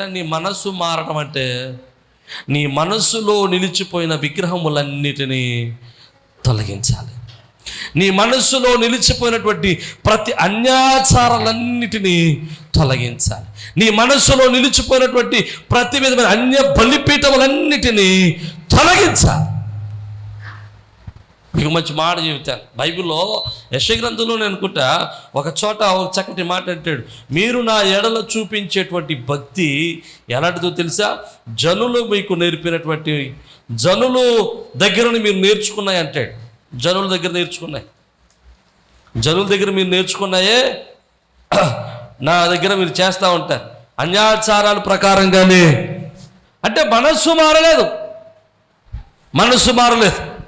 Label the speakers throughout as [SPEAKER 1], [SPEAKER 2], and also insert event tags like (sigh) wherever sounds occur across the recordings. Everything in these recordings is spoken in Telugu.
[SPEAKER 1] ఏంటంటే నీ మనస్సు మారడం అంటే నీ మనస్సులో నిలిచిపోయిన విగ్రహములన్నిటినీ తొలగించాలి. నీ మనస్సులో నిలిచిపోయినటువంటి ప్రతి అన్యాచారాలన్నిటినీ తొలగించాలి. నీ మనస్సులో నిలిచిపోయినటువంటి ప్రతి విధమైన అన్య బలిపీఠములన్నిటినీ తొలగించాలి. మీకు మంచి మాట చెబుతాను బైబిల్లో యశగ్రంథంలో నేను అనుకుంటా ఒక చోట ఒక చక్కటి మాట అంటాడు మీరు నా ఎడల చూపించేటువంటి భక్తి ఎలాంటిదో తెలుసా? జనులు మీకు నేర్పినటువంటి జనులు దగ్గరని మీరు నేర్చుకున్నాయి అంటాడు. జనుల దగ్గర నేర్చుకున్నాయి. జనుల దగ్గర మీరు నేర్చుకున్నాయే? (clears throat) నా దగ్గర మీరు చేస్తూ ఉంటారు. అన్యాచారాల ప్రకారంగానే. అంటే మనస్సు మారలేదు. మనస్సు మారలేదు.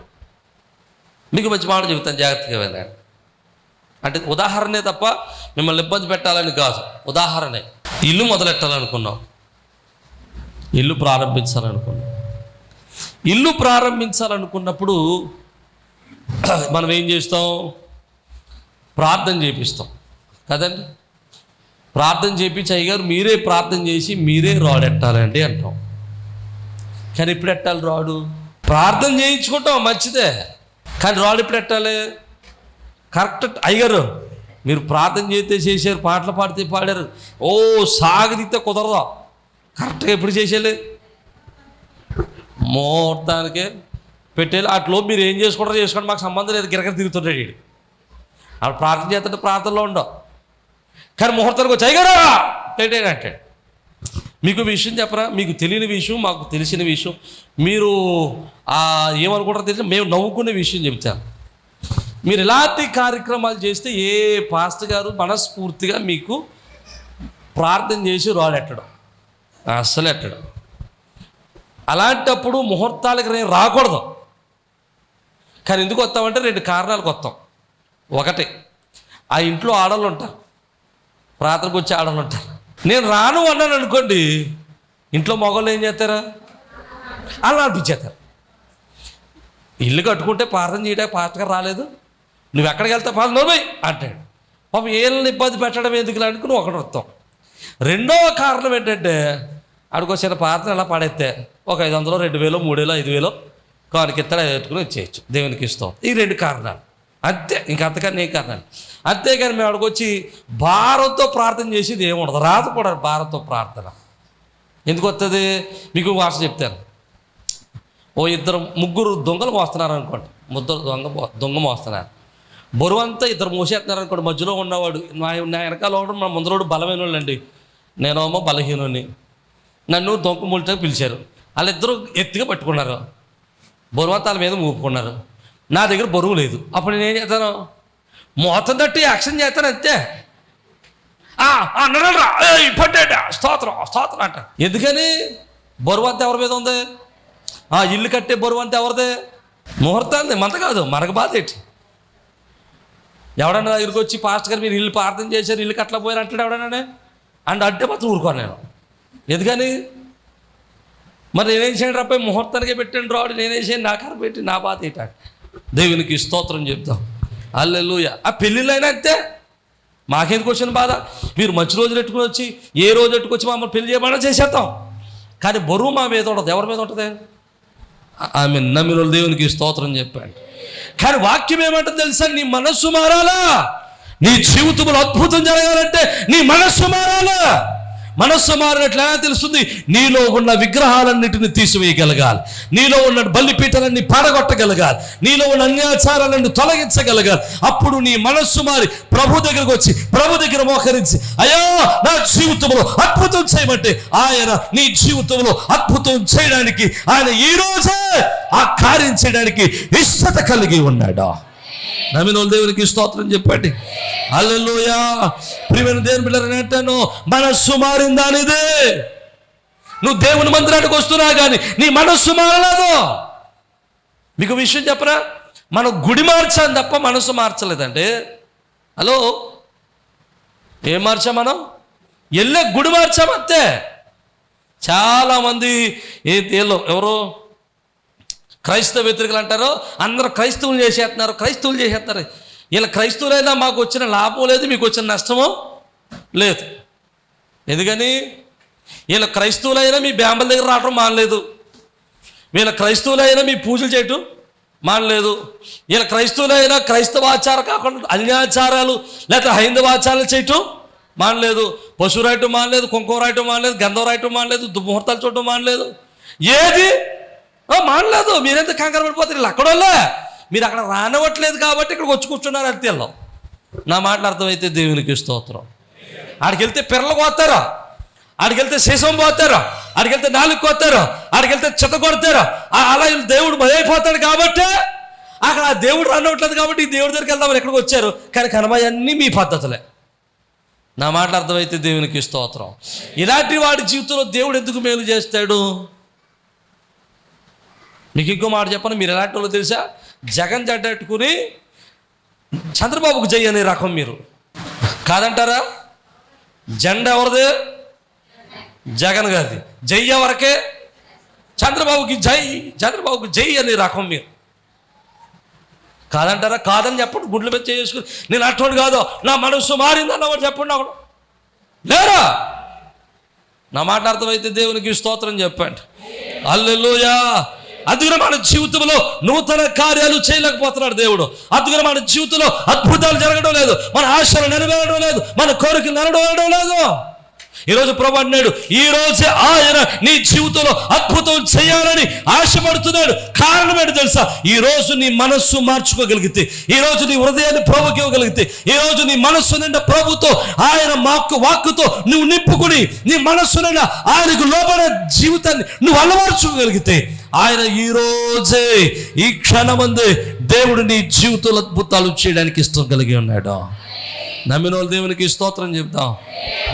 [SPEAKER 1] మీకు మంచి మాట చెబుతాను జాగ్రత్తగా వెళ్ళండి అంటే ఉదాహరణే తప్ప మిమ్మల్ని ఇబ్బంది పెట్టాలని కాదు. ఉదాహరణే ఇల్లు మొదలెట్టాలనుకున్నాం. ఇల్లు ప్రారంభించాలనుకున్నాం. ఇల్లు ప్రారంభించాలనుకున్నప్పుడు (clears throat) మనం ఏం చేస్తాం? ప్రార్థన చేపిస్తాం. కదండి? ప్రార్థన చేపించి అయ్యగారు మీరే ప్రార్థన చేసి మీరే రాడ్ ఎట్టాలండి అంటాం. కానీ ఎప్పుడు ఎట్టాలి రాడు? ప్రార్థన చేయించుకుంటాం మంచిదే. కానీ రాళ్ళు ఎప్పుడు ఎట్టాలి? కరెక్ట్ అయ్యగారు మీరు ప్రార్థన చేస్తే చేశారు పాటలు పాడితే పాడారు. ఓ సాగదీతే కుదరదా. కరెక్ట్గా ఎప్పుడు చేసేయాలి? ముహూర్తానికే పెట్టేయాలి. అట్లో మీరు ఏం చేసుకుంటారో చేసుకోండి. మాకు సంబంధం లేదు. గిరగర తిరుగుతుంటాడు వీడు ఆడు ప్రార్థన చేస్తుంటే ప్రార్థనలో ఉండవు. కానీ ముహూర్తానికి వచ్చి అయ్యగారు! పెట్టేది అంటాడు మీకు విషయం చెప్పరా? మీకు తెలియని విషయం మాకు తెలిసిన విషయం. మీరు ఏమనుకుంటారో తెలిసి? మేము నవ్వుకునే విషయం చెప్తాను. మీరు ఇలాంటి కార్యక్రమాలు చేస్తే ఏ పాస్టర్ గారు మనస్ఫూర్తిగా మీకు ప్రార్థన చేసి రాడెట్టడం అస్సలు ఎట్టడం. అలాంటప్పుడు ముహూర్తాలకు నేను రాకూడదు. కానీ ఎందుకు వస్తామంటే రెండు కారణాలకు వస్తాం. ఒకటి ఆ ఇంట్లో ఆడవాళ్ళు ఉంటారు. ప్రార్థనకు వచ్చే ఆడవాళ్ళు ఉంటారు. నేను రాను అన్నాను అనుకోండి ఇంట్లో మగవాళ్ళు ఏం చేస్తారా? అలా అనిపించేస్తారు ఇల్లు కట్టుకుంటే ప్రార్థన చేయడానికి పాతగా రాలేదు. నువ్వు ఎక్కడికి వెళ్తే పాస్ నోబోయ్ అంటాడు. పాపం ఏళ్ళని ఇబ్బంది పెట్టడం ఎందుకు అనుకుని ఒకటి వస్తాం రెండవ కారణం ఏంటంటే ఆడికి చిన్న ప్రార్థన ఎలా పాడైతే ఒక ఐదు వందలు రెండు వేలు మూడు వేలు ఐదు వేలు కానికి ఇత్తడా పెట్టుకుని వచ్చేయచ్చు. దేవునికి ఇస్తాం. ఈ రెండు కారణాలు. అంతే ఇంకా అంతకన్నా ఏం కారణాలు అంతేగాని మేము అక్కడికి వచ్చి భారంతో ప్రార్థన చేసేది ఏముండదు. రాదు కూడా భారంతో ప్రార్థన. ఎందుకు వస్తుంది మీకు భాష చెప్తాను. ఓ ఇద్దరు ముగ్గురు దొంగలు మోస్తున్నారు అనుకోండి. ముద్దరు దొంగ దొంగ మోస్తున్నారు. బరువంతా ఇద్దరు మోసేస్తున్నారు అనుకోండి. మధ్యలో ఉన్నవాడు నా నా వెనకాల వాడు మన ముందరోడు బలమైన వాళ్ళండి నేనేమో బలహీనుని నన్ను దొంగ ముళ్ళకి పిలిచారు. వాళ్ళిద్దరూ ఎత్తుగా పట్టుకున్నారు. బరువంతాల మీద మూపుకున్నారు నా దగ్గర బరువు లేదు. అప్పుడు నేను చేస్తాను? మోతం తట్టి యాక్షన్ చేస్తాను అంతే. ఆ, ఆ, స్తోత్రం స్తోత్రం అంట. ఎందుకని? బరువు అంతా ఎవరి మీద ఉంది? ఆ ఇల్లు కట్టే బరువు అంతా ఎవరిదే? ముహూర్తాన్ని మంత కాదు మనకు బాధ ఏంటి? ఎవడన్నా దగ్గరికి వచ్చి పాస్ట్ గారు మీరు ఇల్లు ప్రార్థన చేశారు ఇల్లు కట్టలేకపోయారు అంటాడు ఎవడన్నా అండ్ అంటే మాత్రం ఊరుకోను నేను. ఎందుకని? మరి నేనేం చేయండి రాపోయి ముహూర్తానికే పెట్టండి రాడు నేనేం చేయండి నా కారు పెట్టి నా బాధ ఏంటంటే దేవునికి స్తోత్రం చెప్తాం అల్లెలుయ ఆ పెళ్ళిళ్ళైనా అంతే? మాకెందుకు వచ్చిన బాధ? మీరు మంచి రోజులు పెట్టుకుని వచ్చి ఏ రోజు పెట్టుకొచ్చి మమ్మల్ని పెళ్ళి చేయమన్నా చేసేద్దాం. కానీ బరువు మా మీద ఉండదు. ఎవరి మీద ఉంటుంది? ఆమె నమ్మిన దేవునికి స్తోత్రం చెప్పాడు. కానీ వాక్యం ఏమంటుంది తెలుసా? నీ మనస్సు మారాలా? నీ జీవితంలో అద్భుతం జరగాలంటే నీ మనస్సు మారాలా? మనస్సు మారినట్లు ఎలా తెలుస్తుంది? నీలో ఉన్న విగ్రహాలన్నిటిని తీసివేయగలగాలి. నీలో ఉన్న బల్లిపీటలన్నీ పాడగొట్టగలగాలి నీలో ఉన్న అన్యాచారాలన్నీ తొలగించగలగాలి. అప్పుడు నీ మనస్సు మారి ప్రభు దగ్గరకు వచ్చి ప్రభు దగ్గర మోకరించి అయ్యా నా జీవితంలో అద్భుతం చేయమంటే ఆయన నీ జీవితంలో అద్భుతం చేయడానికి ఆయన ఈ రోజే ఆ కార్యం చేయడానికి ఇష్టత కలిగి ఉన్నాడా? నమ్మిన వాళ్ళ దేవునికి స్తోత్రం చెప్పండి. అల్లెలుయా ప్రియమైన దేవుని బిడ్డలని అంటాను మనస్సు మారిందా అనేదే నువ్వు దేవుని మందిరానికి వస్తున్నావు కానీ నీ మనస్సు మారలేదు. మీకు విషయం చెప్పరా? మనం గుడి మార్చాను తప్ప మనసు మార్చలేదండి. హలో? ఏం మార్చాం మనం? వెళ్ళే గుడి మార్చాం చాలామంది ఏ ఏలో ఎవరో క్రైస్తవ వ్యతిరేకులు అంటారు అందరూ క్రైస్తవులు చేసేస్తున్నారు క్రైస్తవులు చేసేస్తారు ఇలా క్రైస్తవులైనా మాకు వచ్చిన లాభం లేదు మీకు వచ్చిన నష్టమో లేదు. ఎందుకని? వీళ్ళ క్రైస్తవులైనా మీ బ్యాంబల దగ్గర రావడం మానలేదు. వీళ్ళ క్రైస్తవులైనా మీ పూజలు చేయటం మానలేదు. వీళ్ళ క్రైస్తవులైనా క్రైస్తవ ఆచారం కాకుండా అన్యాచారాలు లేకపోతే హైందవ ఆచారాలు చేయటం మానలేదు. పశువు రాయటం మానలేదు కుంకుమ రాయటం మానలేదు గంధం రాయటం మానలేదు దుర్ముహూర్తాలు చూడటం మానలేదు. ఏది? మానలేదు. మీరెంత కంగారు పడిపోతారు? వీళ్ళు అక్కడోళ్ళే మీరు అక్కడ రానివ్వట్లేదు కాబట్టి ఇక్కడికి వచ్చి కూర్చున్నారు అంతే నా మాటలు అర్థమైతే దేవునికి స్తోత్రం. ఆడికి వెళ్తే పిల్లలు పోతారా. ఆడికి వెళ్తే శేషం పోతారు. ఆడికి వెళ్తే నాలుగు కొత్తారు ఆడికి వెళ్తే చెత్త కొడతారు. అలా దేవుడు బలైపోతాడు కాబట్టి అక్కడ ఆ దేవుడు రానట్లేదు కాబట్టి ఈ దేవుడి దగ్గరికి వెళ్దామని ఎక్కడికి వచ్చారు? కానీ కనమయ్య మీ పద్ధతులే. నా మాటలు అర్థమైతే దేవునికి స్తోత్రం. ఇలాంటి వాడి జీవితంలో దేవుడు ఎందుకు మేలు చేస్తాడు? మీకు ఇంకో మాట చెప్పను మీరు ఎలాంటి వాళ్ళు తెలుసా? జగన్ జడ్డట్టుకుని చంద్రబాబుకు జై అనే రకం మీరు. కాదంటారా? జెండా ఎవరిది? జగన్ గారిది. జై ఎవరికే? చంద్రబాబుకి జై చంద్రబాబుకి జై అనే రకం మీరు. కాదంటారా? కాదని చెప్పండి గుడ్ల మీద చేసుకుని. నేను అటువంటి కాదు నా మనసు మారింది అన్నవాడు చెప్పండి అక్కడ. లేరా? నా మాట అర్థమైతే దేవునికి స్తోత్రం చెప్పండి. అల్లెలుయా అందుకని మన జీవితంలో నూతన కార్యాలు చేయలేకపోతున్నాడు దేవుడు. అందుకని మన జీవితంలో అద్భుతాలు జరగడం లేదు. మన ఆశలు నెరవేరడం లేదు. మన కోరికలు నెరవేరడం లేదు. ఈరోజు ప్రభు అన్నాడు ఈ రోజే ఆయన నీ జీవితంలో అద్భుతం చేయాలని ఆశపడుతున్నాడు. కారణం ఏంటి తెలుసా? ఈ రోజు నీ మనస్సు మార్చుకోగలిగితే ఈ రోజు నీ హృదయాన్ని ప్రభుకి ఇవ్వగలిగితే ఈ రోజు నీ మనస్సు నిండా ప్రభుతో ఆయన మాకు వాక్కుతో నువ్వు నింపుకుని నీ మనస్సు నిండా ఆయనకు లోపల జీవితాన్ని నువ్వు అలవర్చుకోగలిగితే ఆయన ఈ రోజే ఈ క్షణమంది దేవుడు నీ జీవితంలో అద్భుతాలు చేయడానికి ఇష్టం కలిగి ఉన్నాడు. నమ్మిన వాళ్ళు దేవునికి స్తోత్రం చెప్తాం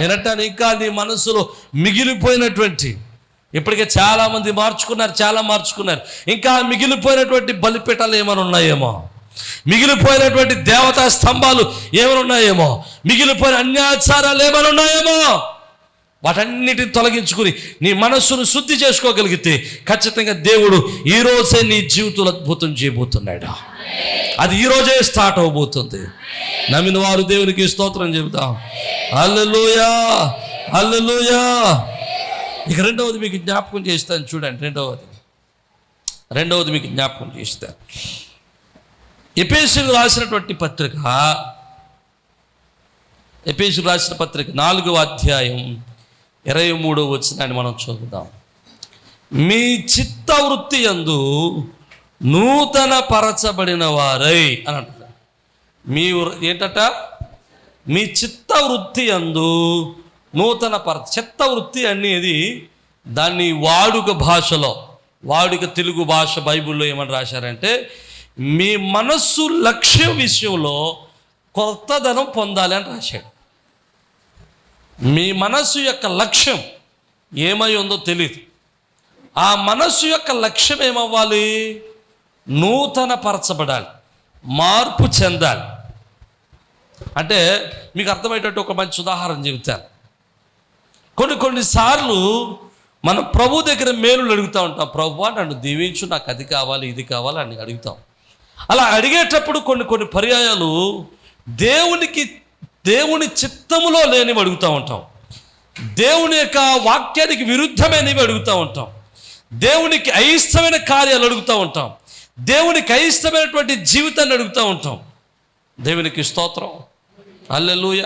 [SPEAKER 1] నేనంటాను ఇంకా నీ మనసులో మిగిలిపోయినటువంటి ఇప్పటికే చాలా మంది మార్చుకున్నారు చాలా మార్చుకున్నారు. ఇంకా మిగిలిపోయినటువంటి బలిపీఠాలు ఏమైనా ఉన్నాయేమో? మిగిలిపోయినటువంటి దేవతా స్తంభాలు ఏమైనా ఉన్నాయేమో? మిగిలిపోయిన అన్యాచారాలు ఏమైనా ఉన్నాయేమో? వాటన్నిటిని తొలగించుకుని నీ మనస్సును శుద్ధి చేసుకోగలిగితే ఖచ్చితంగా దేవుడు ఈ రోజే నీ జీవితంలో అద్భుతం చేయబోతున్నాడు. అది ఈరోజే స్టార్ట్ అవబోతుంది. నమ్మిన వారు దేవునికి స్తోత్రం చెబుతాం అల్లెలుయా అల్లెలుయా ఇక రెండవది మీకు జ్ఞాపకం చేస్తాను చూడండి రెండవది. రెండవది మీకు జ్ఞాపకం చేస్తాను. ఎపేసులు రాసినటువంటి పత్రిక ఎపేసులు రాసిన పత్రిక నాలుగవ అధ్యాయం ఇరవై మూడో వచ్చినాన్ని మనం చూద్దాం. మీ చిత్త వృత్తి యందు నూతన పరచబడిన వారై అని అంటారు. మీ ఏంటట? మీ చిత్త వృత్తి అందు నూతన పర చిత్తవృత్తి అనేది దాన్ని వాడుక భాషలో వాడుక తెలుగు భాష బైబిల్లో ఏమని రాశారంటే మీ మనస్సు లక్ష్యం విషయంలో కొత్తదనం పొందాలి అని రాశాడు. మీ మనస్సు యొక్క లక్ష్యం ఏమై ఉందో తెలియదు ఆ మనస్సు యొక్క లక్ష్యం ఏమవ్వాలి? నూతన పరచబడాలి మార్పు చెందాలి. అంటే మీకు అర్థమయ్యేటట్టు ఒక మంచి ఉదాహరణ చెబుతాను. కొన్ని కొన్నిసార్లు మనం ప్రభు దగ్గర మేలులు అడుగుతూ ఉంటాం. ప్రభు నన్ను దీవించు నాకు అది కావాలి ఇది కావాలి అని అడుగుతాం. అలా అడిగేటప్పుడు కొన్ని కొన్ని పర్యాయాలు దేవునికి దేవుని చిత్తములో లేనివి అడుగుతూ ఉంటాం. దేవుని యొక్క వాక్యానికి విరుద్ధమైనవి అడుగుతూ ఉంటాం. దేవునికి అయిష్టమైన కార్యాలు అడుగుతూ ఉంటాం. దేవునికి అయిష్టమైనటువంటి జీవితాన్ని అడుగుతూ ఉంటాం. దేవునికి స్తోత్రం. అల్లెలుయ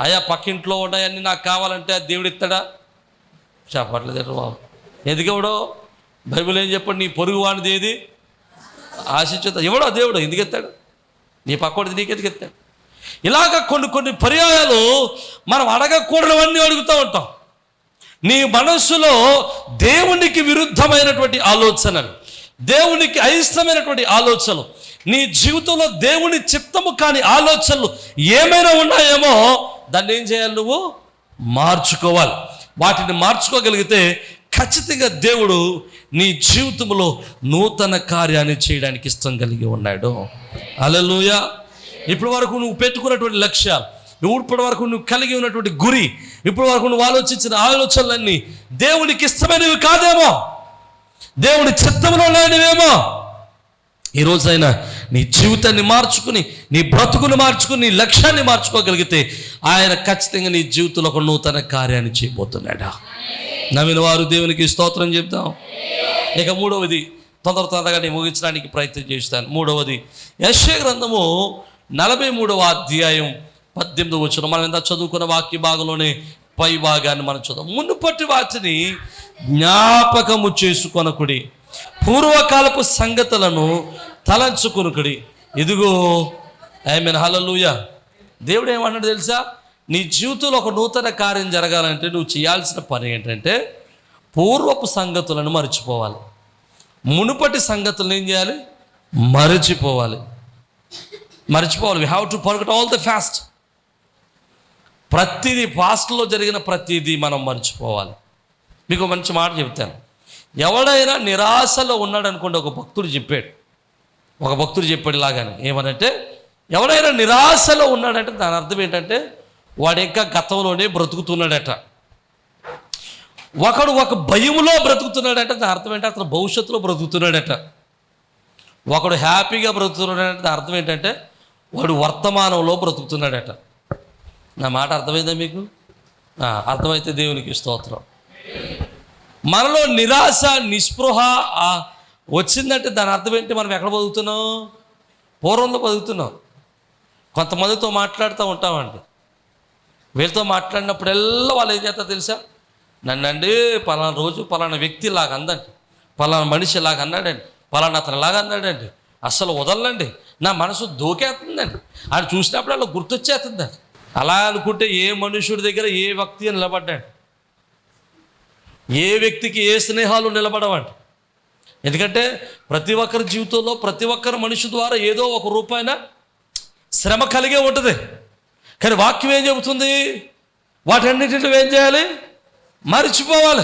[SPEAKER 1] అయ్యా పక్కింట్లో ఉన్నాయన్నీ నాకు కావాలంటే దేవుడు ఇస్తాడా? చెప్పట్లేదు బాబు. ఎందుకెవడో బైబిల్ ఏం చెప్పండి? నీ పొరుగు వాడిది ఏది? ఆశించుతా ఎవడో దేవుడు ఎందుకు ఎత్తాడు? నీ పక్కోడిది నీకెందుకు ఎత్తాడు? ఇలాగ కొన్ని కొన్ని పర్యాయాలు మనం అడగకూడనివన్నీ అడుగుతూ ఉంటాం. నీ మనస్సులో దేవునికి విరుద్ధమైనటువంటి ఆలోచనలు దేవునికి అయిష్టమైనటువంటి ఆలోచనలు నీ జీవితంలో దేవుని చిత్తము కాని ఆలోచనలు ఏమైనా ఉన్నాయేమో దాన్ని ఏం చేయాలి నువ్వు? మార్చుకోవాలి. వాటిని మార్చుకోగలిగితే ఖచ్చితంగా దేవుడు నీ జీవితంలో నూతన కార్యాన్ని చేయడానికి ఇష్టం కలిగి ఉన్నాడు. అలలుయా ఇప్పటి వరకు నువ్వు పెట్టుకున్నటువంటి లక్ష్యాలు నువ్వు ఇప్పటి వరకు నువ్వు కలిగి ఉన్నటువంటి గురి ఇప్పటి వరకు నువ్వు ఆలోచించిన ఆలోచనలన్నీ దేవునికి ఇష్టమైనవి కాదేమో? దేవుని చిత్తంలో లేనివేమో? ఈ నీ జీవితాన్ని మార్చుకుని నీ బ్రతుకుని మార్చుకుని నీ లక్ష్యాన్ని మార్చుకోగలిగితే ఆయన ఖచ్చితంగా నీ జీవితంలో ఒక నూతన కార్యాన్ని చేయబోతున్నాడా? నవ్విన వారు దేవునికి స్తోత్రం చెప్తాం ఇక మూడవది తొందర తొందరగా నేను ముగించడానికి ప్రయత్నం చేస్తాను. మూడవది యశ్వ గ్రంథము నలభై మూడవ అధ్యాయం పద్దెనిమిది వచ్చిన మనం ఎంత చదువుకున్న వాక్య భాగంలోనే పై భాగాన్ని మనం చదువు. మునుపటి వాటిని జ్ఞాపకము చేసుకొనకుడి. పూర్వకాలపు సంగతులను తలంచుకొనుకుడి. ఇదిగో ఐ మీన్ హలలుయ దేవుడు ఏమన్నాడు తెలుసా? నీ జీవితంలో ఒక నూతన కార్యం జరగాలంటే నువ్వు చేయాల్సిన పని ఏంటంటే పూర్వపు సంగతులను మర్చిపోవాలి. మునుపటి సంగతులను ఏం చేయాలి? మరచిపోవాలి. మర్చిపోవాలి. We have to forget all the past ప్రతిదీ ఫాస్ట్లో జరిగిన ప్రతిదీ మనం మర్చిపోవాలి. మీకు మంచి మాట చెప్తాను. ఎవడైనా నిరాశలో ఉన్నాడు అనుకోండి ఒక భక్తుడు చెప్పాడు. ఒక భక్తుడు చెప్పాడు ఇలాగానే. ఏమనంటే ఎవడైనా నిరాశలో ఉన్నాడంటే దాని అర్థం ఏంటంటే వాడు ఇంకా గతంలోనే బ్రతుకుతున్నాడట. ఒకడు ఒక భయములో బ్రతుకుతున్నాడంటే దాని అర్థం ఏంటంటే అతను భవిష్యత్తులో బ్రతుకుతున్నాడట. ఒకడు హ్యాపీగా బ్రతుకుతున్నాడంటే దాని అర్థం ఏంటంటే వాడు వర్తమానంలో బ్రతుకుతున్నాడట. నా మాట అర్థమైందా మీకు? అర్థమైతే దేవునికి స్తోత్రం. మనలో నిరాశ నిస్పృహ వచ్చిందంటే దాని అర్థం ఏంటి? మనం ఎక్కడ బతుకుతున్నాం? పూర్వంలో బతుకుతున్నాం. కొంతమందితో మాట్లాడుతూ ఉంటామండి. వీళ్ళతో మాట్లాడినప్పుడల్లా వాళ్ళు ఏం చేస్తారు తెలుసా? నన్నండి పలానా రోజు పలానా వ్యక్తి ఇలాగ అందండి. పలానా మనిషి ఇలాగ అన్నాడండి. పలానా అతను ఇలాగ అన్నాడండి. అస్సలు వదలండి నా మనసు దూకేస్తుందండి. ఆయన చూసినప్పుడు అలా గుర్తొచ్చేస్తుందండి. అలా అనుకుంటే ఏ మనుషుడి దగ్గర ఏ వ్యక్తి నిలబడ్డాడు? ఏ వ్యక్తికి ఏ స్నేహాలు నిలబడవండి? ఎందుకంటే ప్రతి ఒక్కరి జీవితంలో ప్రతి ఒక్కరి మనిషి ద్వారా ఏదో ఒక రూపాయన శ్రమ కలిగే ఉంటుంది. కానీ వాక్యం ఏం చెబుతుంది? వాటన్నిటిలో ఏం చేయాలి? మర్చిపోవాలి.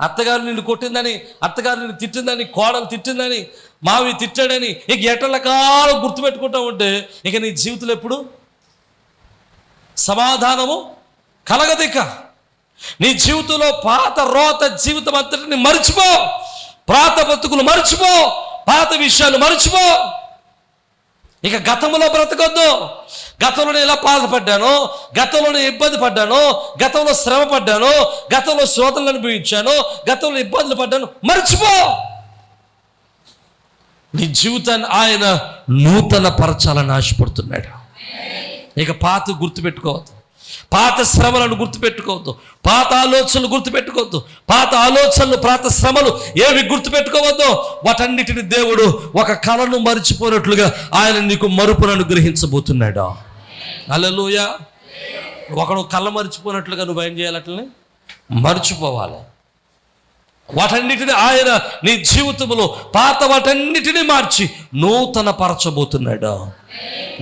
[SPEAKER 1] అత్తగారు నిన్ను కొట్టిందని అత్తగారు నిన్ను తిట్టిందని కోడలు తిట్టిందని మావి తిట్టాడని ఇక ఎటలకాలం గుర్తుపెట్టుకుంటా ఉంటే ఇక నీ జీవితంలో ఎప్పుడు? సమాధానము కలగదిక నీ జీవితంలో పాత రోత జీవితం అంతటిని మర్చిపో. పాత బతుకులు మర్చిపో. పాత విషయాలు మర్చిపో. ఇక గతంలో బ్రతకొద్దు. గతంలో నేను ఇలా బాధపడ్డాను గతంలో నేను ఇబ్బంది పడ్డాను గతంలో శ్రమ పడ్డాను గతంలో శోధనలు అనుభవించాను గతంలో ఇబ్బందులు పడ్డాను మర్చిపో. నీ జీవితాన్ని ఆయన నూతన పరచాలని ఆశపడుతున్నాడు. ఇక పాత గుర్తుపెట్టుకోవద్దు. పాత శ్రమలను గుర్తుపెట్టుకోవద్దు. పాత ఆలోచనలు గుర్తుపెట్టుకోవద్దు. పాత ఆలోచనలు పాత శ్రమలు ఏవి గుర్తుపెట్టుకోవద్దు? వాటన్నిటిని దేవుడు ఒక కళను మరిచిపోయినట్లుగా ఆయన నీకు మరుపులను గ్రహించబోతున్నాడు అలలోయ ఒకడు కళ్ళ మరిచిపోయినట్లుగా నువ్వు ఏం చేయాలి అట్లనే? మర్చిపోవాలి. వాటన్నిటిని ఆయన నీ జీవితంలో పాత వాటన్నిటిని మార్చి నూతన పరచబోతున్నాడు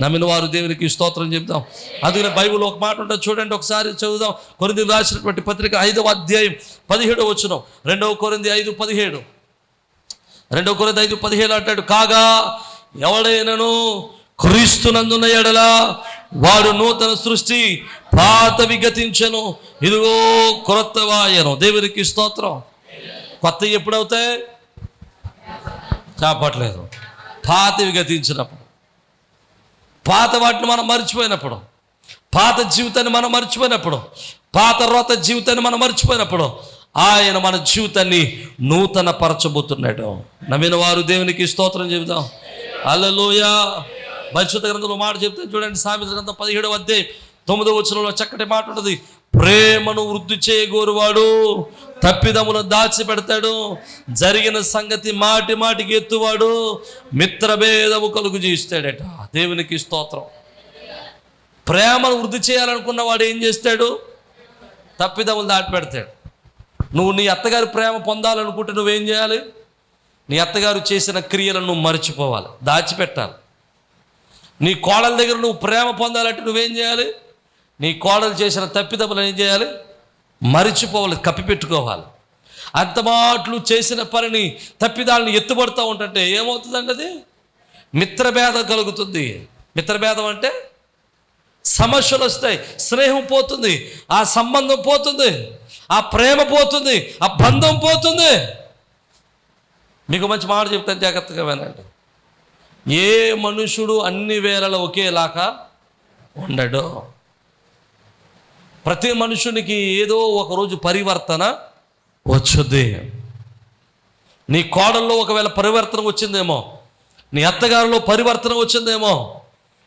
[SPEAKER 1] నమ్మిన వారు దేవునికి స్తోత్రం చెప్దాం. అందుకనే బైబిల్ ఒక మాట ఉంటుంది. చూడండి ఒకసారి చదువుదాం. కొరింది రాసినటువంటి పత్రిక ఐదవ అధ్యాయం పదిహేడు వచ్చిన రెండవ కొరింది ఐదు పదిహేడు. రెండవ కొరింది ఐదు పదిహేడు అంటాడు కాగా ఎవడైనను క్రీస్తునందున్న ఎడల వాడు నూతన సృష్టి పాత విగతించను. ఇదిగో క్రొత్తవాయను దేవునికి స్తోత్రం. కొత్త ఎప్పుడవుతాయి? కాపట్లేదు పాతవి గతించినప్పుడు. పాత వాటిని మనం మర్చిపోయినప్పుడు. పాత జీవితాన్ని మనం మర్చిపోయినప్పుడు. పాత రోత జీవితాన్ని మనం మర్చిపోయినప్పుడు. ఆయన మన జీవితాన్ని నూతన పరచబోతున్నాడు నమ్మిన వారు దేవునికి స్తోత్రం చెబుదాం. అల్లలోయ పరిశుద్ధ గ్రంథంలో మాట చెప్తే చూడండి సామెత గ్రంథం పదిహేడవ అధ్యాయం తొమ్మిదవ వచనంలో చక్కటి మాట ఉంటుంది. ప్రేమను వృద్ధి చేయగోరువాడు తప్పిదమును దాచిపెడతాడు. జరిగిన సంగతి మాటి మాటికి ఎత్తువాడు. మిత్రభేదము కలుగు చేస్తాడట దేవునికి స్తోత్రం. ప్రేమను వృద్ధి చేయాలనుకున్న వాడు ఏం చేస్తాడు? తప్పిదములు దాటి పెడతాడు నువ్వు నీ అత్తగారి ప్రేమ పొందాలనుకుంటే నువ్వేం చేయాలి? నీ అత్తగారు చేసిన క్రియలను నువ్వు మర్చిపోవాలి. దాచిపెట్టాలి. నీ కోడల దగ్గర నువ్వు ప్రేమ పొందాలంటే నువ్వేం చేయాలి? నీ కోడలు చేసిన తప్పిదములు ఏం చేయాలి? మరిచిపోవాలి కప్పిపెట్టుకోవాలి. అంతమాట్లు చేసిన పనిని తప్పిదాలను ఎత్తుపడుతూ ఉంటుంటే ఏమవుతుందండి అది? మిత్రభేదం కలుగుతుంది. మిత్రభేదం అంటే సమస్యలు వస్తాయి స్నేహం పోతుంది ఆ సంబంధం పోతుంది ఆ ప్రేమ పోతుంది ఆ బంధం పోతుంది. మీకు మంచి మాట చెప్తాను జాగ్రత్తగా వినండి. ఏ మనుషుడు అన్ని వేళలో ఒకేలాగా ఉండడు. ప్రతి మనుషునికి ఏదో ఒకరోజు పరివర్తన వచ్చుద్ది. నీ కోడల్లో ఒకవేళ పరివర్తన వచ్చిందేమో నీ అత్తగారిలో పరివర్తన వచ్చిందేమో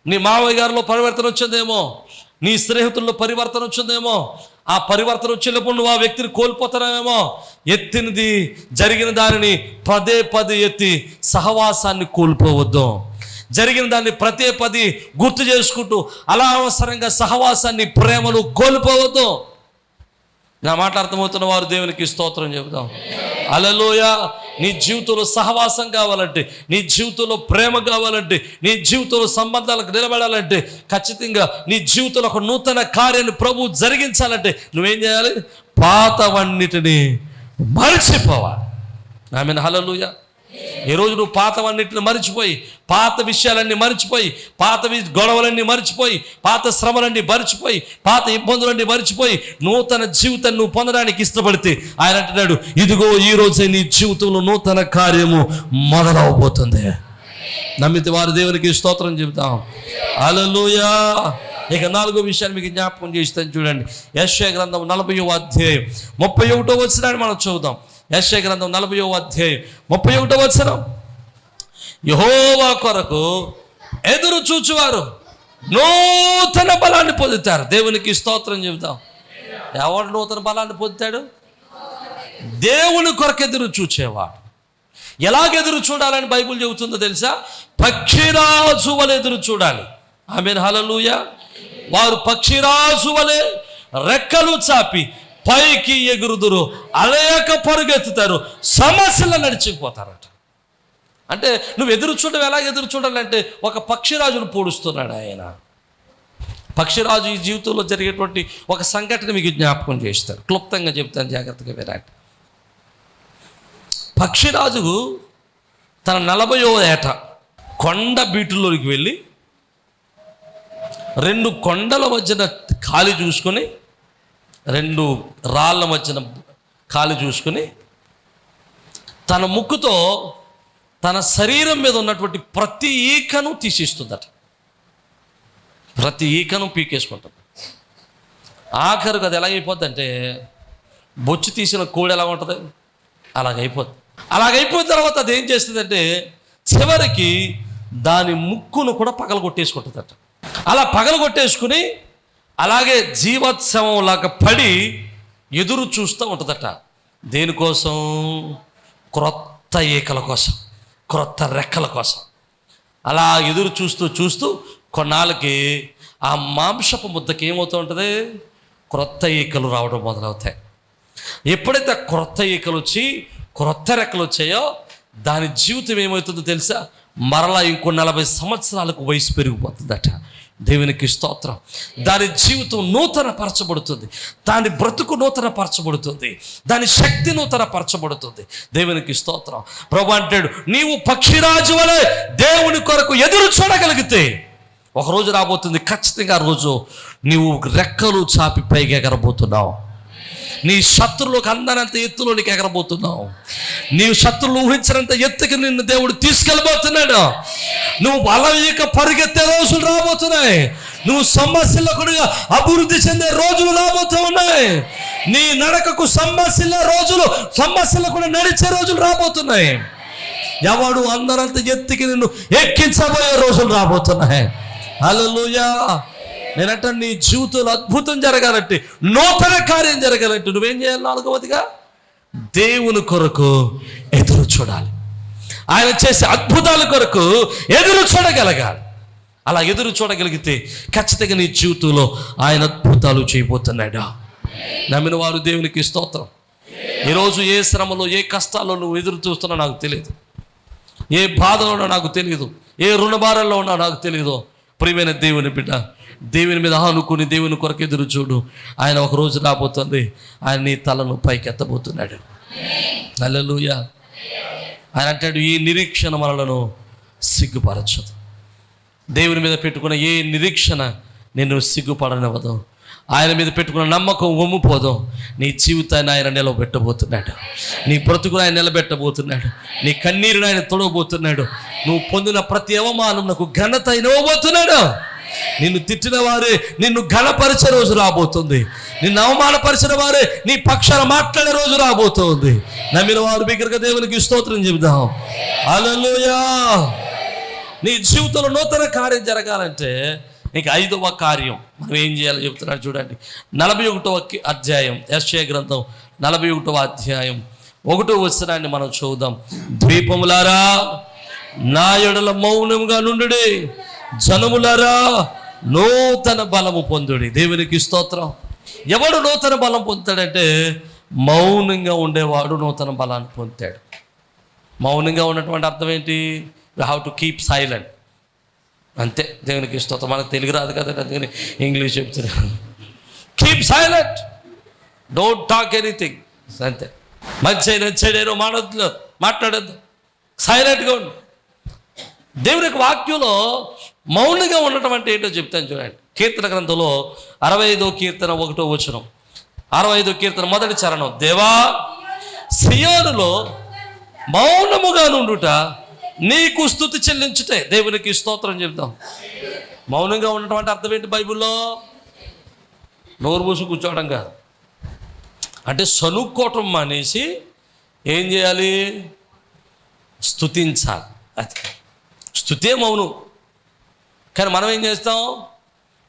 [SPEAKER 1] నీ మావయ్య గారిలో పరివర్తన వచ్చిందేమో నీ స్నేహితుల్లో పరివర్తన వచ్చిందేమో ఆ పరివర్తన వచ్చినప్పుడు నువ్వు ఆ వ్యక్తిని కోల్పోతానేమో ఎత్తినది జరిగిన దానిని పదే పదే ఎత్తి సహవాసాన్ని కోల్పోవద్దు. జరిగిన దాన్ని ప్రతి పది గుర్తు చేసుకుంటూ అలా అవసరంగా సహవాసాన్ని ప్రేమను కోల్పోవద్దు. నా మాట అర్థమవుతున్న వారు దేవునికి స్తోత్రం చెబుదాం. అలలోయ నీ జీవితంలో సహవాసం కావాలంటే నీ జీవితంలో ప్రేమ కావాలంటే నీ జీవితంలో సంబంధాలకు నిలబడాలంటే ఖచ్చితంగా నీ జీవితంలో ఒక నూతన కార్యాన్ని ప్రభు జరిగించాలంటే నువ్వేం చేయాలి? పాతవన్నిటిని మరిచిపోవాలి. ఆమె హలలుయా ఈరోజు నువ్వు పాతవన్నిటిని మరిచిపోయి పాత విషయాలన్నీ మరిచిపోయి పాత వి- గొడవలన్నీ మరిచిపోయి పాత శ్రమలన్నీ మరిచిపోయి పాత ఇబ్బందులన్నీ మరిచిపోయి నూతన జీవితాన్ని నువ్వు పొందడానికి ఇష్టపడితే ఆయన అంటున్నాడు ఇదిగో ఈ నీ జీవితంలో నూతన కార్యము మొదలవబోతుంది. నమ్మితే వారి దేవునికి స్తోత్రం చెబుతాం. అలలుయా ఇక నాలుగో విషయాన్ని మీకు జ్ఞాపకం చేస్తాను చూడండి. యశ్వ గ్రంథం నలభై అధ్యాయం ముప్పై ఒకటో వచ్చినాన్ని మనం చూద్దాం యశ గ్రంథం నలభై అధ్యాయం ముప్పై ఒకటో వచ్చిన యహోవా కొరకు ఎదురు చూచువారు నూతన బలాన్ని పొందుతారు. దేవునికి స్తోత్రం చెబుతాం ఎవడు నూతన బలాన్ని పొందుతాడు? దేవుని కొరకు ఎదురు చూచేవాడు. ఎలాగ ఎదురు చూడాలని బైబిల్ చెబుతుందో తెలుసా? పక్షిరాజు వలె ఎదురు చూడాలి. ఆమె హలలుయ వారు పక్షిరాజు వలె రెక్కలు చాపి పైకి ఎగురుదురు అలయక పరుగెత్తుతారు సమస్యలు నడిచిపోతారట. అంటే నువ్వు ఎదురు చూడడం ఎలా ఎదురు చూడాలంటే ఒక పక్షిరాజును పోడుస్తున్నాడు ఆయన. పక్షిరాజు ఈ జీవితంలో జరిగేటువంటి ఒక సంఘటన మీకు జ్ఞాపకం చేస్తారు క్లుప్తంగా చెప్తాను జాగ్రత్తగా వినండి. పక్షిరాజు తన నలభయో ఏట కొండ బీటుల్లోకి వెళ్ళి రెండు కొండల మధ్యన ఖాళీ చూసుకొని రెండు రాళ్ళ మధ్యన కాలు చూసుకొని తన ముక్కుతో తన శరీరం మీద ఉన్నటువంటి ప్రతి ఈకను తీసేస్తుందట. ప్రతి ఈకను పీకేసుకుంటుంది. ఆఖరికి అది ఎలాగైపోద్ది అంటే బొచ్చు తీసిన కోడి ఎలా ఉంటుంది? అలాగైపోద్ది. అలాగైపోయిన తర్వాత అది ఏం చేస్తుందంటే చివరికి దాని ముక్కును కూడా పగలగొట్టేసుకుంటుందట. అలా పగలగొట్టేసుకుని కొట్టేసుకుని అలాగే జీవోత్సవం లాగా పడి ఎదురు చూస్తూ ఉంటుందట. దేనికోసం? క్రొత్త ఈకల కోసం క్రొత్త రెక్కల కోసం. అలా ఎదురు చూస్తూ చూస్తూ కొన్నాళ్ళకి ఆ మాంసపు ముద్దకి ఏమవుతూ ఉంటుంది? క్రొత్త ఈకలు రావడం మొదలవుతాయి. ఎప్పుడైతే ఆ క్రొత్త ఈకలు వచ్చి క్రొత్త రెక్కలు వచ్చాయో దాని జీవితం ఏమవుతుందో తెలుసా? మరలా ఇంకో నలభై సంవత్సరాలకు వయసు పెరిగిపోతుందట. దేవునికి స్తోత్రం. దాని జీవితం నూతన పరచబడుతుంది దాని బ్రతుకు నూతన పరచబడుతుంది దాని శక్తి నూతన పరచబడుతుంది దేవునికి స్తోత్రం. ప్రభు అంటాడు నీవు పక్షిరాజు వలె దేవుని కొరకు ఎదురు చూడగలిగితే ఒకరోజు రాబోతుంది. ఖచ్చితంగా ఆ రోజు నీవు రెక్కలు చాపి పైకి ఎగరబోతున్నావు. నీ శత్రువులకు అందనంత ఎత్తులో నీకు ఎగరబోతున్నావు. నీ శత్రువులు ఊహించినంత ఎత్తుకి నిన్ను దేవుడు తీసుకెళ్ళబోతున్నాడు. నువ్వు బలవీక పరిగెత్తే రోజులు రాబోతున్నాయి. నువ్వు సమస్యలకు అభివృద్ధి చెందే రోజులు రాబోతూ ఉన్నాయి. నీ నడకకు సమస్యల రోజులు సమస్యలకు నడిచే రోజులు రాబోతున్నాయి. ఎవడు అందరంత ఎత్తికి నిన్ను ఎక్కించబోయే రోజులు రాబోతున్నాయి. అలలుయా నేనంట నీ జీవితంలో అద్భుతం జరగాలంటే నూతన కార్యం జరగాలంటే నువ్వేం చేయాలి నాలుగవదిగా? దేవుని కొరకు ఎదురు చూడాలి. ఆయన చేసే అద్భుతాల కొరకు ఎదురు చూడగలగాలి. అలా ఎదురు చూడగలిగితే ఖచ్చితంగా నీ జీవితంలో ఆయన అద్భుతాలు చేయబోతున్నాడా? నమ్మిన వారు దేవునికి స్తోత్రం. ఈరోజు ఏ శ్రమలో ఏ కష్టాల్లో నువ్వు ఎదురు చూస్తున్నా నాకు తెలియదు. ఏ బాధలో ఉన్నా నాకు తెలియదు. ఏ రుణభారంలో ఉన్నా నాకు తెలియదు. ప్రియమైన దేవుని బిడ్డ దేవుని మీద ఆనుకుని దేవుని కొరకు ఎదురు చూడు. ఆయన ఒక రోజు రాబోతుంది. ఆయన నీ తలను పైకి ఎత్తబోతున్నాడు హల్లెలూయ. ఆయన అంటాడు ఈ నిరీక్షణ మనలను సిగ్గుపరచదు. దేవుని మీద పెట్టుకున్న ఏ నిరీక్షణ నిన్ను సిగ్గుపడనివ్వదు. ఆయన మీద పెట్టుకున్న నమ్మకం ఒమ్ముపోదాం. నీ జీవితాన్ని ఆయన నిలబెట్టబోతున్నాడు. నీ బ్రతుకును ఆయన నిలబెట్టబోతున్నాడు. నీ కన్నీరుని ఆయన తొడవబోతున్నాడు. నువ్వు పొందిన ప్రతి అవమానం నాకు ఘనత ఇవ్వబోతున్నాడు నిన్ను తిట్టిన వారే నిన్ను ఘనపరిచే రోజు రాబోతుంది. నిన్ను అవమానపరిచిన వారే నీ పక్షాన మాట్లాడే రోజు రాబోతుంది. నమ్మిన వారు బిగ్గరగా దేవునికి స్తోత్రం చెబుదాం. అలలుయా నీ జీవితంలో నూతన కార్యం జరగాలంటే నీకు ఐదవ కార్యం. మనం ఏం చేయాలో చెప్తున్నాడు చూడండి. నలభై ఒకటవ అధ్యాయం యశ్య గ్రంథం నలభై ఒకటవ అధ్యాయం. ఒకటో వచనాన్ని మనం చూద్దాం. ద్వీపములారా నా ఎడల మౌనంగా నుండుడి జనములరా నూతన బలము పొందుడి. దేవునికి స్తోత్రం. ఎవడు నూతన బలం పొందుతాడంటే మౌనంగా ఉండేవాడు నూతన బలాన్ని పొందుతాడు. మౌనంగా ఉన్నటువంటి అర్థం ఏంటి? You have to keep silent అంతే. దేవునికి స్తోత్రం. మనకు తెలుగు రాదు కదా అందుకని ఇంగ్లీష్ చెప్తున్నాను. Keep silent don't talk anything అంతే. మంచి అయినా మాట్లాడద్దు. మాట్లాడద్దు. సైలెంట్గా ఉండు. దేవుని వాక్యంలో మౌనంగా ఉండటం అంటే ఏంటో చెప్తాను చూడండి. కీర్తన గ్రంథంలో అరవై ఐదో కీర్తన ఒకటో వచనం. అరవై ఐదో కీర్తన మొదటి చరణం. దేవా సియోనులో మౌనముగా నుండుట నీకు స్థుతి చెల్లించుటే దేవునికి స్తోత్రం చెప్తాం మౌనంగా ఉండటం అంటే అర్థం ఏంటి బైబిల్లో? నోరు మూసి కూర్చోవడం కాదు. అంటే సనుక్కోవటం మానేసి ఏం చేయాలి? స్థుతించాలి అది స్థుతే మౌనం. కానీ మనం ఏం చేస్తాం?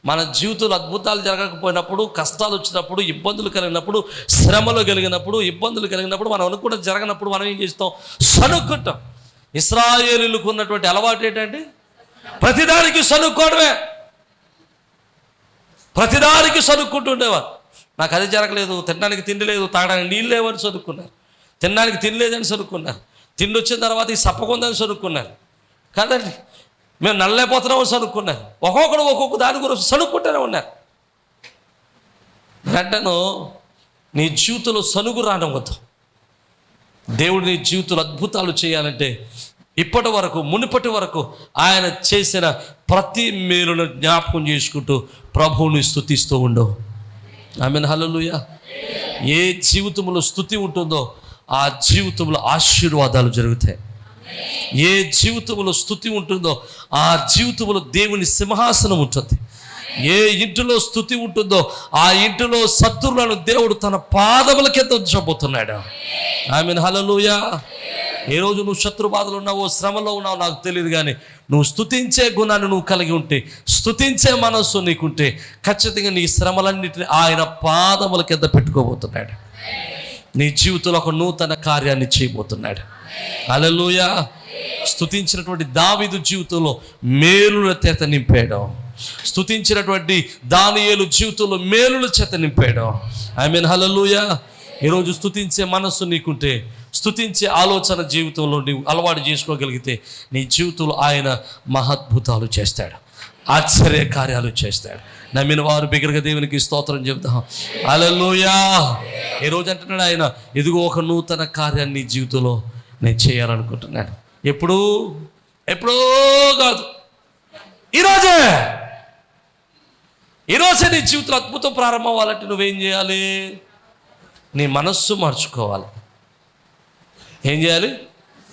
[SPEAKER 1] మన జీవితంలో అద్భుతాలు జరగకపోయినప్పుడు కష్టాలు వచ్చినప్పుడు ఇబ్బందులు కలిగినప్పుడు శ్రమలు కలిగినప్పుడు ఇబ్బందులు కలిగినప్పుడు మనం అనుకుంటే జరగనప్పుడు మనం ఏం చేస్తాం? సనుక్కుంటాం ఇస్రాయేలీలకు ఉన్నటువంటి అలవాటు ఏంటంటే ప్రతిదానికి సనుక్కోవడమే ప్రతిదానికి సనుక్కుంటుండేవారు నాకు అది జరగలేదు తినడానికి తిండి లేదు తాగడానికి నీళ్ళు లేవని చదువుకున్నారు తినడానికి తిండి లేదని చదువుకున్నారు తిండి వచ్చిన తర్వాత ఈ సప్పకుందని చదువుకున్నారు కాదండి మేము నల్లైపోతున్నామని సనుక్కున్నారు. ఒక్కొక్కడు ఒక్కొక్క దాని గురించి సనుక్కుంటూనే ఉన్నారు. వెంటను నీ జీవితంలో సనుగు రానివ్వద్దు. దేవుడు నీ జీవితంలో అద్భుతాలు చేయాలంటే ఇప్పటి వరకు మునుపటి వరకు ఆయన చేసిన ప్రతి మేలును జ్ఞాపకం చేసుకుంటూ ప్రభువుని స్థుతిస్తూ ఉండవు ఆమె హల్లెలూయ. ఏ జీవితంలో స్థుతి ఉంటుందో ఆ జీవితంలో ఆశీర్వాదాలు జరుగుతాయి. ఏ జీవితంలో స్థుతి ఉంటుందో ఆ జీవితంలో దేవుని సింహాసనం ఉంటుంది. ఏ ఇంటిలో స్థుతి ఉంటుందో ఆ ఇంటిలో శత్రువులను దేవుడు తన పాదముల కింద ఉంచబోతున్నాడు. ఐ మీన్ హలలుయా ఏ రోజు నువ్వు శత్రు బాధలు ఉన్నావో శ్రమలో ఉన్నావో నాకు తెలియదు కానీ నువ్వు స్థుతించే గుణాన్ని నువ్వు కలిగి ఉంటే స్థుతించే మనస్సు నీకుంటే ఖచ్చితంగా నీ శ్రమలన్నింటినీ ఆయన పాదముల కింద పెట్టుకోబోతున్నాడు. నీ జీవితంలో ఒక నూతన కార్యాన్ని చేయబోతున్నాడు. అలలుయ స్థుతించినటువంటి దావిదు జీవితంలో మేలుల చేత నింపేయడం స్థుతించినటువంటి దానియేలు జీవితంలో మేలుల చేత నింపేయడం ఐ మీన్ హలలుయ ఈరోజు స్థుతించే మనస్సు నీకుంటే స్థుతించే ఆలోచన జీవితంలో నీవు అలవాటు చేసుకోగలిగితే నీ జీవితంలో ఆయన మహద్భుతాలు చేస్తాడు. ఆశ్చర్య కార్యాలు చేస్తాడు. నమ్మిన వారు బిగ్గరగా దేవునికి స్తోత్రం చెబుతాం. అలలోయా ఏ రోజు అంటున్నాడు ఆయన ఇదిగో ఒక నూతన కార్యాన్ని జీవితంలో నేను చేయాలనుకుంటున్నాను. ఎప్పుడు ఎప్పుడో కాదు. ఈరోజే ఈరోజే నీ జీవితంలో అద్భుతం ప్రారంభం అవ్వాలంటే నువ్వేం చేయాలి? నీ మనస్సు మార్చుకోవాలి. ఏం చేయాలి?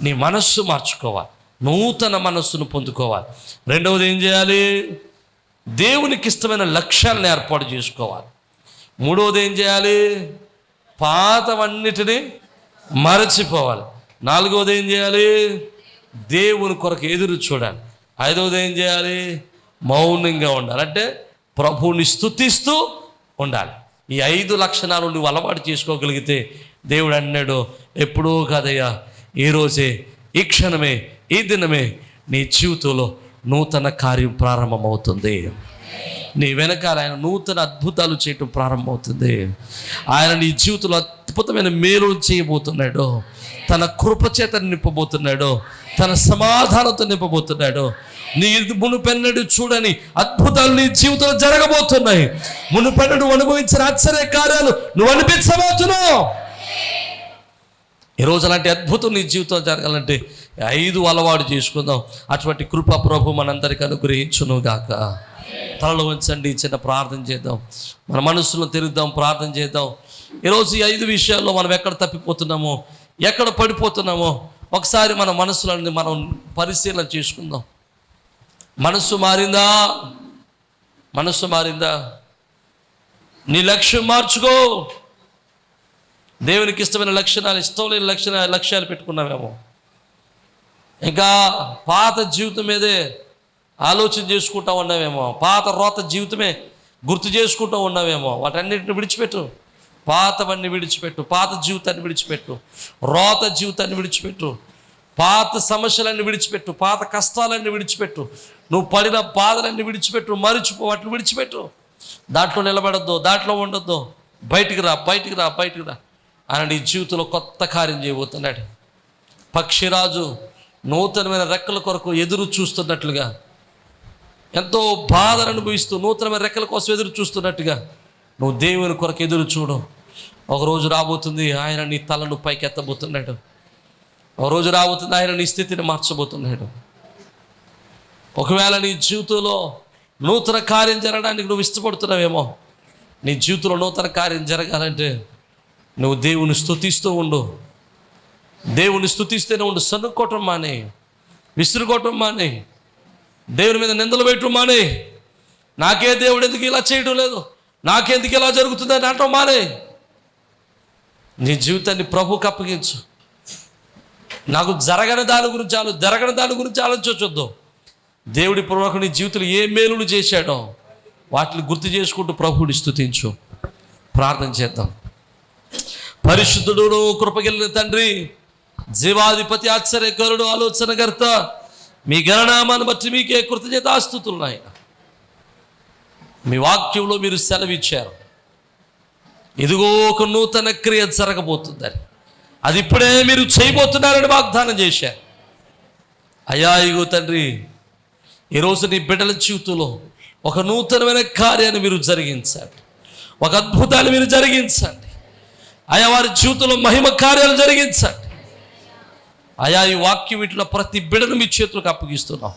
[SPEAKER 1] నీ మనస్సు మార్చుకోవాలి. నూతన మనస్సును పొందుకోవాలి. రెండవది ఏం చేయాలి? దేవునికి ఇష్టమైన లక్ష్యాలను ఏర్పాటు చేసుకోవాలి. మూడవది ఏం చేయాలి? పాతవన్నిటిని మరచిపోవాలి. నాలుగవది ఏం చేయాలి? దేవుని కొరకు ఎదురు చూడాలి. ఐదవది ఏం చేయాలి? మౌనంగా ఉండాలి. అంటే ప్రభువుని స్తుతిస్తూ ఉండాలి. ఈ ఐదు లక్షణాలు నువ్వు అలవాటు చేసుకోగలిగితే దేవుడు అన్నాడు ఎప్పుడూ కాదయ్యా ఈ రోజే ఈ క్షణమే ఈ దినమే నీ జీవితంలో నూతన కార్యం ప్రారంభమవుతుంది. నీ వెనకాల ఆయన నూతన అద్భుతాలు చేయటం ప్రారంభమవుతుంది. ఆయన నీ జీవితంలో అద్భుతమైన మేలు చేయబోతున్నాడు. తన కృపచేత నింపబోతున్నాడు. తన సమాధానంతో నింపబోతున్నాడు. నీ మునుపెన్నడు చూడని అద్భుతాలు నీ జీవితంలో జరగబోతున్నాయి. మునుపెన్నడు అనుభవించిన ఆశ్చర్య కార్యాలు నువ్వు అనిపించబోతున్నావు. ఈరోజు రోజు అలాంటి అద్భుతం నీ జీవితంలో జరగాలంటే ఐదు అలవాటు చేసుకుందాం. అటువంటి కృప ప్రభు మనందరికి అనుగ్రహించును గాక తలలో ఉంచండి చిన్న ప్రార్థన చేద్దాం. మన మనసులో తిరుగుదాం ప్రార్థన చేద్దాం. ఈరోజు ఈ ఐదు విషయాల్లో మనం ఎక్కడ తప్పిపోతున్నామో ఎక్కడ పడిపోతున్నామో ఒకసారి మన మనసులని మనం పరిశీలన చేసుకుందాం. మనసు మారిందా? మనసు మారిందా? నీ లక్ష్యం మార్చుకో. దేవునికి ఇష్టమైన లక్షణాలు ఇష్టం లేని లక్షణ లక్ష్యాలు పెట్టుకున్నామేమో ఇంకా పాత జీవితం మీదే ఆలోచన చేసుకుంటా ఉన్నామేమో పాత రోత జీవితమే గుర్తు చేసుకుంటూ ఉన్నామేమో వాటన్నిటిని విడిచిపెట్టు. పాతవన్నీ విడిచిపెట్టు. పాత జీవితాన్ని విడిచిపెట్టు. రోత జీవితాన్ని విడిచిపెట్టు. పాత సమస్యలన్నీ విడిచిపెట్టు. పాత కష్టాలన్నీ విడిచిపెట్టు. నువ్వు పడిన బాధలన్నీ విడిచిపెట్టు. మరిచిపో వాటిని విడిచిపెట్టు. దాంట్లో నిలబడద్దు. దాంట్లో ఉండొద్దు. బయటికి రా బయటికి రా బయటికి రా. ఆయన నీ జీవితంలో కొత్త కార్యం చేయబోతున్నాడు. పక్షిరాజు నూతనమైన రెక్కల కొరకు ఎదురు చూస్తున్నట్లుగా. ఎంతో బాధను అనుభవిస్తూ నూతనమైన రెక్కల కోసం ఎదురు చూస్తున్నట్టుగా. నువ్వు దేవుని కొరకు ఎదురు చూడు. ఒకరోజు రాబోతుంది ఆయన నీ తలను పైకి ఎత్తబోతున్నాడు ఒకరోజు రాబోతుంది ఆయన నీ స్థితిని మార్చబోతున్నాడు. ఒకవేళ నీ జీవితంలో నూతన కార్యం జరగడానికి నువ్వు ఇష్టపడుతున్నావేమో నీ జీవితంలో నూతన కార్యం జరగాలంటే నువ్వు దేవుని స్తుతిస్తూ ఉండు. దేవుని స్థుతిస్తేనే ఉండు. సనుక్కోవటం మానే. విసురుకోవటం మానే. దేవుని మీద నిందలు పెట్టడం మానే. నాకే దేవుడు ఎందుకు ఇలా చేయడం లేదు? నాకెందుకు ఇలా జరుగుతుంది అని అంటాం మానే. నీ జీవితాన్ని ప్రభుకి అప్పగించు. నాకు జరగని దాని గురించి ఆలో జరగని దాని గురించి ఆలోచించొద్దు దేవుడి పూర్వకు నీ జీవితంలో ఏ మేలులు చేశాడో వాటిని గుర్తు చేసుకుంటూ ప్రభువుని స్థుతించు. ప్రార్థన చేద్దాం. పరిశుద్ధుడు కృపగిలిన తండ్రి జీవాధిపతి ఆశ్చర్యకరుడు ఆలోచనకర్త మీ గణనామాన్ని బట్టి మీకే కృతజ్ఞత నాయన. మీ వాక్యంలో మీరు సెలవిచ్చారు. ఇదిగో ఒక నూతన క్రియ జరగబోతుందని. అది ఇప్పుడే మీరు చేయబోతున్నారని వాగ్దానం చేశారు. అయ్యా ఇగో తండ్రి ఈరోజు నీ బిడ్డల జీవితంలో ఒక నూతనమైన కార్యాన్ని మీరు జరిగించండి. ఒక అద్భుతాన్ని మీరు జరిగించండి. అయ్యా వారి జీవితంలో మహిమ కార్యాలు జరిగించండి. అయా ఈ వాక్యం వీటిలో ప్రతి బిడను మీ చేతులకు అప్పగిస్తున్నాం.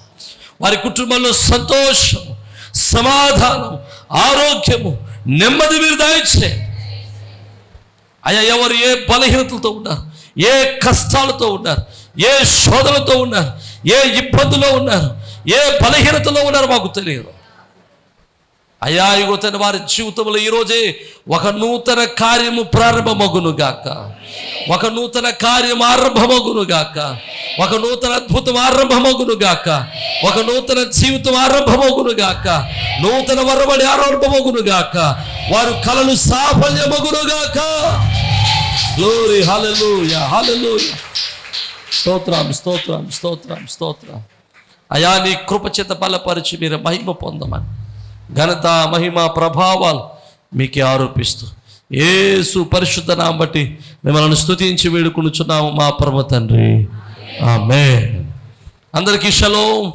[SPEAKER 1] వారి కుటుంబంలో సంతోషం సమాధానం ఆరోగ్యము నెమ్మది మీరు దాయించే అయ్యా ఎవరు ఏ బలహీనతలతో ఉన్నారు ఏ కష్టాలతో ఉన్నారు ఏ శోధనతో ఉన్నారు ఏ ఇబ్బందులో ఉన్నారు ఏ బలహీనతలో ఉన్నారు మాకు తెలియదు. అయా ఇగో వారి జీవితంలో ఈరోజే ఒక నూతన కార్యము ప్రారంభమగును గాక ఒక నూతన కార్యం ఆరంభమగును గాక ఒక నూతన అద్భుతం ఆరంభమగును గాక ఒక నూతన జీవితం ఆరంభమగును గాక నూతన వరబడి ఆరంభమగును గాక వారు కలలు సాఫల్యమగును గాక గ్లోరీ హల్లెలూయా హల్లెలూయా స్తోత్రం స్తోత్రం స్తోత్రం స్తోత్రం అయా నీ కృపచేత బలపరిచి మీరు మహిమ పొందమని. ఘనత మహిమ ప్రభావాలు మీకే ఆరోపిస్తూ. ఏసు పరిశుద్ధ నామం బట్టి మిమ్మల్ని స్తుతించి వేడుకొనుచున్నాము మా పరమ తండ్రి. ఆమె అందరికీ షలో.